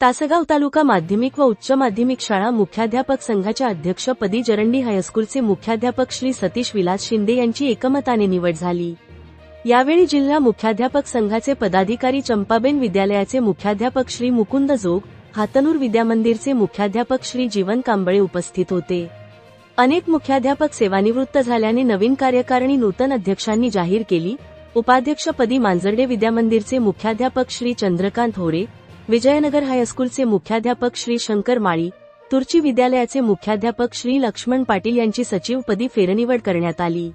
तासगाव तालुका माध्यमिक व उच्च माध्यमिक शाळा मुख्याध्यापक संघाच्या अध्यक्षपदी जरंडी हायस्कूलचे मुख्याध्यापक श्री सतीश विलास शिंदे यांची एकमताने निवड झाली. यावेळी जिल्हा मुख्याध्यापक संघाचे पदाधिकारी चंपाबेन विद्यालयाचे मुख्याध्यापक श्री मुकुंद जोग हातनूर विद्यामंदिरचे मुख्याध्यापक श्री जीवन कांबळे उपस्थित होते. अनेक मुख्याध्यापक सेवानिवृत्त झाल्याने नवीन कार्यकारिणी नूतन अध्यक्षांनी जाहीर केली. उपाध्यक्षपदी मांजर्डे विद्यामंदिरचे मुख्याध्यापक श्री चंद्रकांत होरे विजयनगर हायस्कूलचे मुख्याध्यापक श्री शंकर माळी तुर्ची विद्यालयाचे मुख्याध्यापक श्री लक्ष्मण पाटील यांची सचिवपदी फेरनिवड करण्यात आली.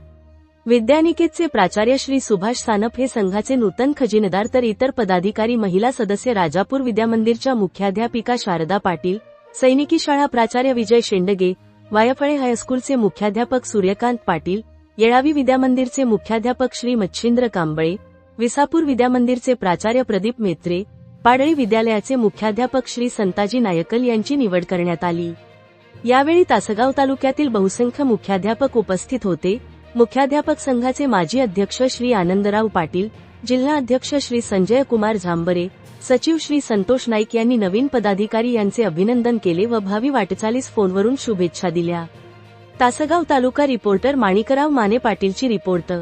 विद्यानिकेतचे प्राचार्य श्री सुभाष सानप हे संघाचे नूतन खजिनदार तर इतर पदाधिकारी महिला सदस्य राजापूर विद्यामंदिरच्या मुख्याध्यापिका शारदा पाटील सैनिकी शाळा प्राचार्य विजय शेंडगे वायफळे हायस्कूलचे मुख्याध्यापक सूर्यकांत पाटील येळावी विद्यामंदिरचे मुख्याध्यापक श्री मच्छिंद्र कांबळे विसापूर विद्यामंदिरचे प्राचार्य प्रदीप मेत्रे पाडळी विद्यालयाचे मुख्याध्यापक श्री संताजी नायकल यांची निवड करण्यात आली. यावेळी तासगाव तालुक्यातील बहुसंख्य मुख्याध्यापक उपस्थित होते. मुख्याध्यापक संघाचे माजी अध्यक्ष श्री आनंदराव पाटील जिल्हा अध्यक्ष श्री संजय कुमार झांबरे सचिव श्री संतोष नाईक यांनी नवीन पदाधिकारी यांचे अभिनंदन केले व भावी वाटचालीस फोनवरून शुभेच्छा दिल्या. तासगाव तालुका रिपोर्टर माणिकराव माने पाटीलची रिपोर्ट